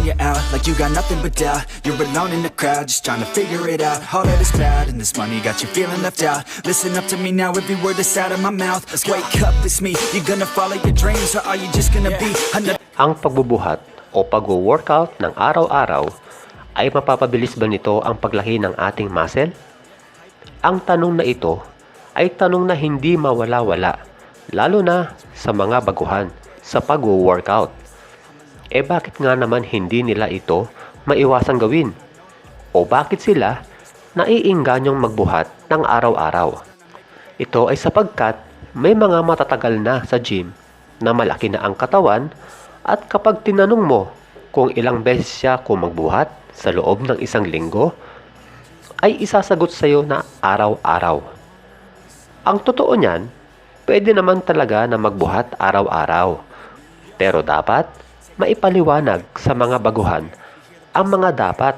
calling you out like you got nothing but doubt. You're alone in the crowd, just trying to figure it out. All of this crowd and this money got you feeling left out. Listen up to me now, every word that's out of my mouth. Let's wake up, it's me. You gonna follow your dreams, or are you just gonna be another? Ang pagbubuhat o pag-workout ng araw-araw ay mapapabilis ba nito ang paglaki ng ating muscle? Ang tanong na ito ay tanong na hindi mawala-wala, lalo na sa mga baguhan sa pag-workout. Eh bakit nga naman hindi nila ito maiwasang gawin? O bakit sila naiingganyong magbuhat ng araw-araw? Ito ay sapagkat may mga matatagal na sa gym na malaki na ang katawan at kapag tinanong mo kung ilang beses siya kung magbuhat sa loob ng isang linggo, ay isasagot sa iyo na araw-araw. Ang totoo niyan, pwede naman talaga na magbuhat araw-araw. Pero dapat maipaliwanag sa mga baguhan ang mga dapat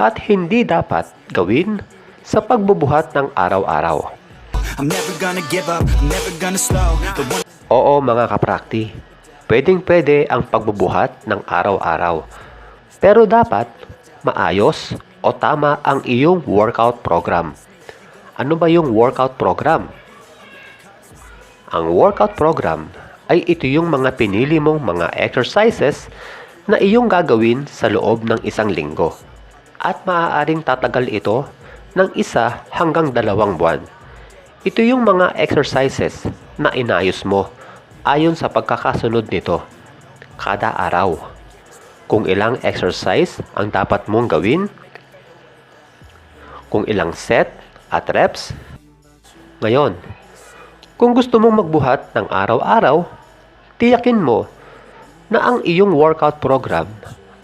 at hindi dapat gawin sa pagbubuhat ng araw-araw. Oo mga kaprakti, pwedeng pwede ang pagbubuhat ng araw-araw. Pero dapat maayos o tama ang iyong workout program. Ano ba yung workout program? Ang workout program ay ito yung mga pinili mong mga exercises na iyong gagawin sa loob ng isang linggo. At maaaring tatagal ito ng isa hanggang dalawang buwan. Ito yung mga exercises na inayos mo ayon sa pagkakasunod nito kada araw. Kung ilang exercise ang dapat mong gawin, kung ilang set at reps. Ngayon, kung gusto mong magbuhat ng araw-araw, tiyakin mo na ang iyong workout program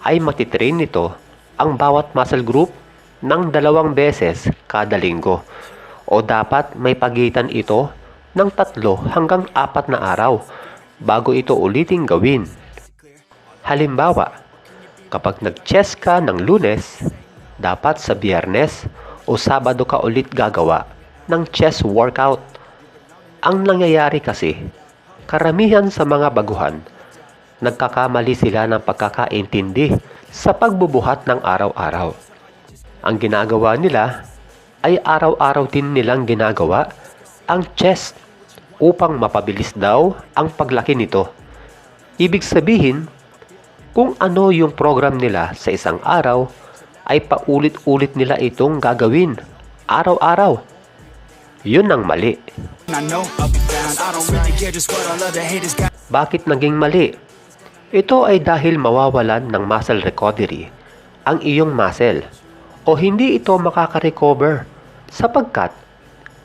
ay matitrain nito ang bawat muscle group ng dalawang beses kada linggo o dapat may pagitan ito ng tatlo hanggang apat na araw bago ito uliting gawin. Halimbawa, kapag nag-chest ka ng lunes, dapat sa biyernes o sabado ka ulit gagawa ng chest workout. Ang nangyayari kasi, karamihan sa mga baguhan, nagkakamali sila ng pagkakaintindi sa pagbubuhat ng araw-araw. Ang ginagawa nila ay araw-araw din nilang ginagawa ang chest upang mapabilis daw ang paglaki nito. Ibig sabihin, kung ano yung program nila sa isang araw, ay paulit-ulit nila itong gagawin araw-araw. Yun ang mali. Bakit naging mali? Ito ay dahil mawawalan ng muscle recovery ang iyong muscle o hindi ito makaka-recover sapagkat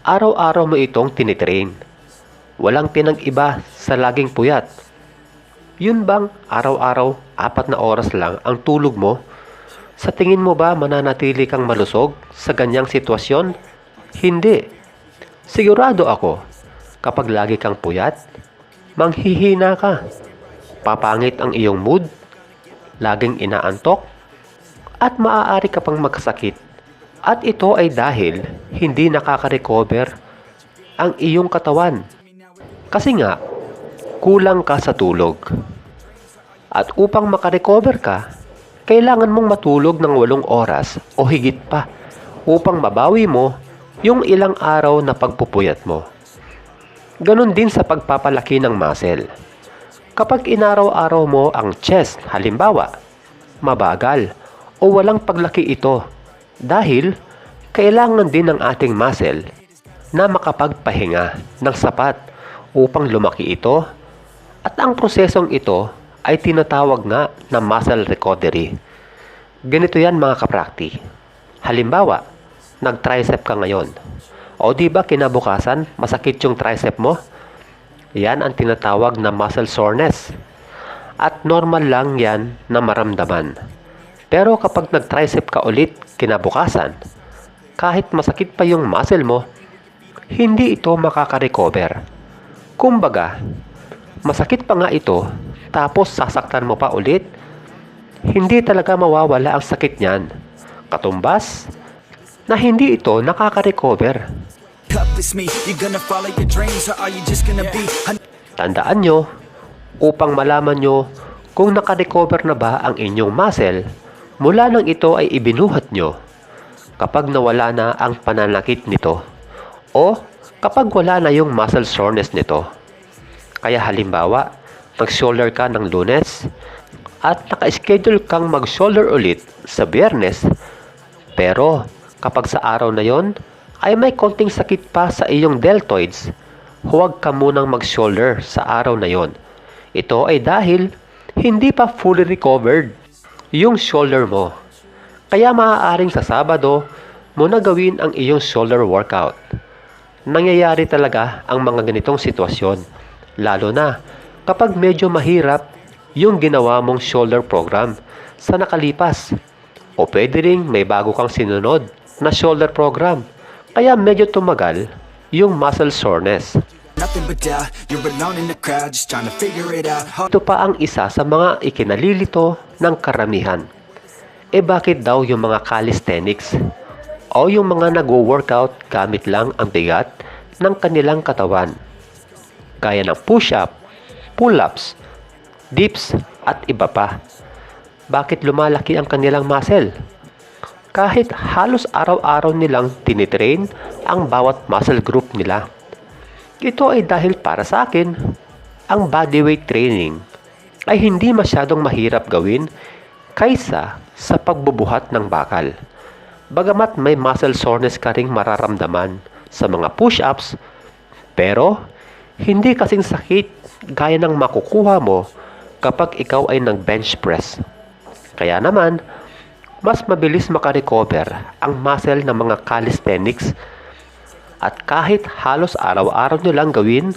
araw-araw mo itong tinitrain. Walang pinag-iba sa laging puyat. Yun bang araw-araw apat na oras lang ang tulog mo? Sa tingin mo ba mananatili kang malusog sa ganyang sitwasyon? Hindi. Sigurado ako, kapag lagi kang puyat, manghihina ka. Papangit ang iyong mood, laging inaantok, at maaari ka pang magkasakit. At ito ay dahil hindi nakaka-recover ang iyong katawan. Kasi nga, kulang ka sa tulog. At upang makarecover ka, kailangan mong matulog ng walong oras o higit pa upang mabawi mo yung ilang araw na pagpupuyat mo. Ganon din sa pagpapalaki ng muscle. Kapag inaraw-araw mo ang chest, halimbawa, mabagal o walang paglaki ito dahil kailangan din ng ating muscle na makapagpahinga ng sapat upang lumaki ito at ang prosesong ito ay tinatawag nga na muscle recovery. Ganito yan mga kaprakti. Halimbawa, nag-tricep ka ngayon. O di ba kinabukasan, masakit yung tricep mo? Yan ang tinatawag na muscle soreness. At normal lang yan na maramdaman. Pero kapag nag-tricep ka ulit kinabukasan, kahit masakit pa yung muscle mo, hindi ito makaka-recover. Kumbaga, masakit pa nga ito, tapos sasaktan mo pa ulit, hindi talaga mawawala ang sakit niyan. Katumbas, na hindi ito nakaka-recover. Tandaan nyo, upang malaman nyo kung nakarecover na ba ang inyong muscle mula nang ito ay ibinuhat nyo kapag nawala na ang pananakit nito o kapag wala na yung muscle soreness nito. Kaya halimbawa, mag-shoulder ka ng lunes at naka-schedule kang mag-shoulder ulit sa biyernes pero kapag sa araw na yon ay may konting sakit pa sa iyong deltoids, huwag ka munang mag-shoulder sa araw na yon. Ito ay dahil hindi pa fully recovered yung shoulder mo. Kaya maaaring sa Sabado mo na gawin ang iyong shoulder workout. Nangyayari talaga ang mga ganitong sitwasyon, lalo na kapag medyo mahirap yung ginawa mong shoulder program sa nakalipas. O pwede ring may bago kang sinunod na shoulder program, kaya medyo tumagal yung muscle soreness. Ito pa ang isa sa mga ikinalilito ng karamihan. E bakit daw yung mga calisthenics o yung mga nagwo-workout gamit lang ang bigat ng kanilang katawan? Gaya ng push-up, pull-ups, dips at iba pa. Bakit lumalaki ang kanilang muscle? Kahit halos araw-araw nilang tinitrain ang bawat muscle group nila. Ito ay dahil para sa akin, ang bodyweight training ay hindi masyadong mahirap gawin kaysa sa pagbubuhat ng bakal. Bagamat may muscle soreness ka ring mararamdaman sa mga push-ups, pero hindi kasing sakit gaya ng makukuha mo kapag ikaw ay nag-bench press. Kaya naman, mas mabilis makarecover ang muscle ng mga calisthenics at kahit halos araw-araw nilang gawin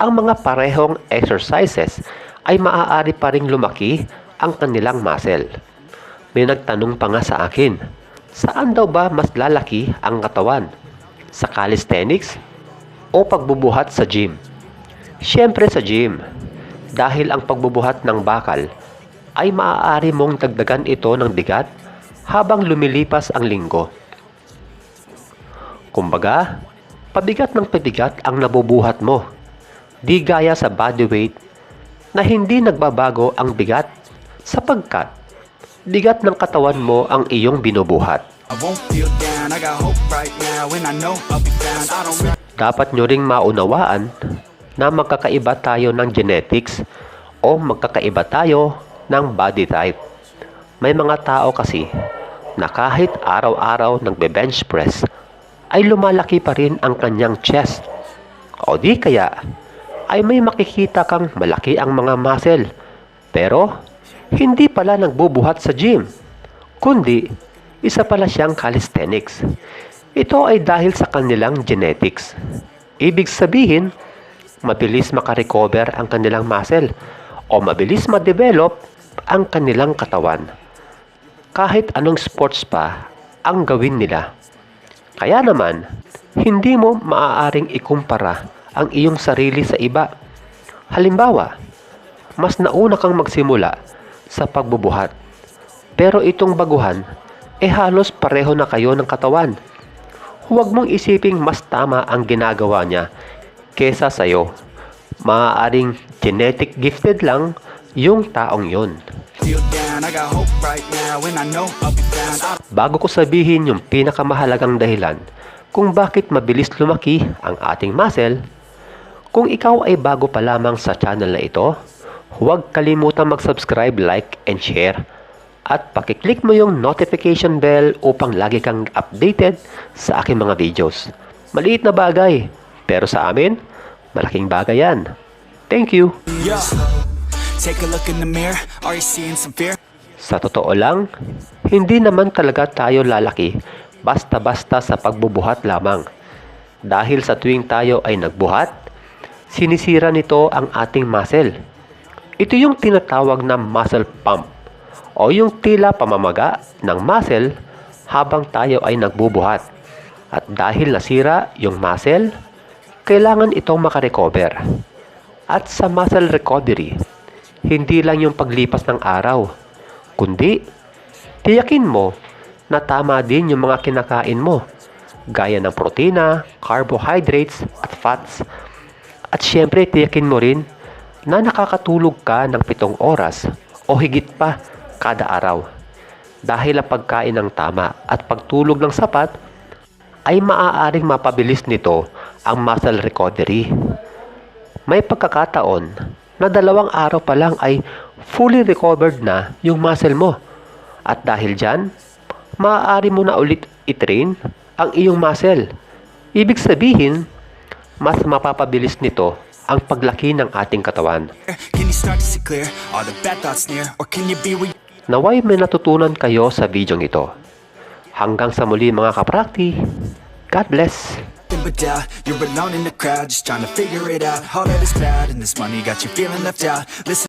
ang mga parehong exercises ay maaari pa ring lumaki ang kanilang muscle. May nagtanong pa nga sa akin, saan daw ba mas lalaki ang katawan? Sa calisthenics o pagbubuhat sa gym? Siyempre sa gym, dahil ang pagbubuhat ng bakal ay maaari mong dagdagan ito ng bigat habang lumilipas ang linggo. Kumbaga, pabigat ng pabigat ang nabubuhat mo. Di gaya sa body weight na hindi nagbabago ang bigat sapagkat bigat ng katawan mo ang iyong binubuhat. Dapat nyo ring maunawaan na magkakaiba tayo ng genetics o magkakaiba tayo ng body type. May mga tao kasi na kahit araw-araw nagbe-bench press ay lumalaki pa rin ang kanyang chest. O di kaya ay may makikita kang malaki ang mga muscle pero hindi pala nagbubuhat sa gym kundi isa pala siyang calisthenics. Ito ay dahil sa kanilang genetics. Ibig sabihin, mabilis makarecover ang kanilang muscle o mabilis ma-develop ang kanilang katawan. Kahit anong sports pa ang gawin nila. Kaya naman, hindi mo maaaring ikumpara ang iyong sarili sa iba. Halimbawa, mas nauna kang magsimula sa pagbubuhat. Pero itong baguhan, eh halos pareho na kayo ng katawan. Huwag mong isiping mas tama ang ginagawa niya kesa sa'yo. Maaaring genetic gifted lang yung taong yun. Bago ko sabihin yung pinakamahalagang dahilan kung bakit mabilis lumaki ang ating muscle, kung ikaw ay bago pa lamang sa channel na ito, huwag kalimutang mag-subscribe, like, and share. At pakiclick mo yung notification bell upang lagi kang updated sa aking mga videos. Maliit na bagay, pero sa amin, malaking bagay yan. Thank you! Yeah. Take a look in the mirror Are you seeing some fear? Sa totoo lang, hindi naman talaga tayo lalaki basta-basta sa pagbubuhat lamang. Dahil sa tuwing tayo ay nagbuhat, sinisira nito ang ating muscle. Ito yung tinatawag na muscle pump o yung tila pamamaga ng muscle habang tayo ay nagbubuhat. At dahil nasira yung muscle, kailangan itong makarecover. At sa muscle recovery, hindi lang yung paglipas ng araw, kundi tiyakin mo na tama din yung mga kinakain mo, gaya ng protina, carbohydrates at fats. At syempre tiyakin mo rin na nakakatulog ka ng pitong oras o higit pa kada araw. Dahil ang pagkain ng tama at pagtulog ng sapat ay maaaring mapabilis nito ang muscle recovery. May pagkakataon na dalawang araw pa lang ay fully recovered na yung muscle mo. At dahil dyan, maaari mo na ulit itrain ang iyong muscle. Ibig sabihin, mas mapapabilis nito ang paglaki ng ating katawan. Naway may natutunan kayo sa videong ito. Hanggang sa muli mga kaprakti. God bless. Nothing but doubt. You're alone in the crowd just trying to figure it out. All that is bad and this money got you feeling left out. Listen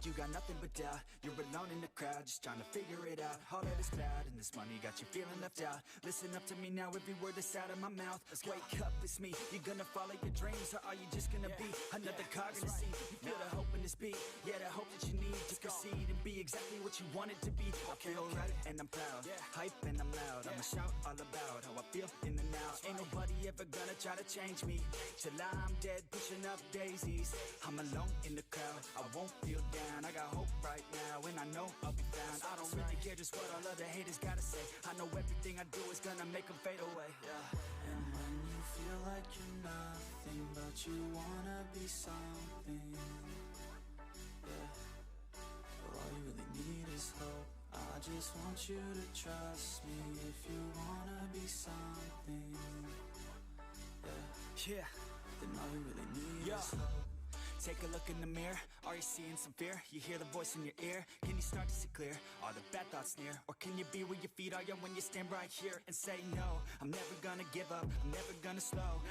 like you got nothing but doubt. You're alone in the crowd just trying to figure it out. All that is bad and this money got you feeling left out. Listen up to me now every word that's out of my mouth. Let's Wake up it's me. You're gonna follow your dreams or are you just gonna be Another cog in the sea You feel the hope in this beat Yeah the hope that you need to proceed And be exactly what you wanted to be. I feel right and I'm proud. Yeah. Hype and I'm loud. I'ma shout all about how I feel in the now. Ain't nobody ever gonna try to change me. Till I'm dead pushing up daisies. I'm alone in the crowd. I won't feel down I got hope right now and I know I'll be found I don't really care just what all other haters gotta say I know everything I do is gonna make them fade away yeah. And when you feel like you're nothing, but you wanna be something, yeah. But all you really need is hope. I just want you to trust me if you wanna be something, yeah. Yeah Then all you really need Yeah. is hope. Take a look in the mirror, are you seeing some fear? You hear the voice in your ear, can you start to see clear? Are the bad thoughts near? Or can you be where your feet are, yeah, when you stand right here and say no I'm never gonna give up, I'm never gonna slow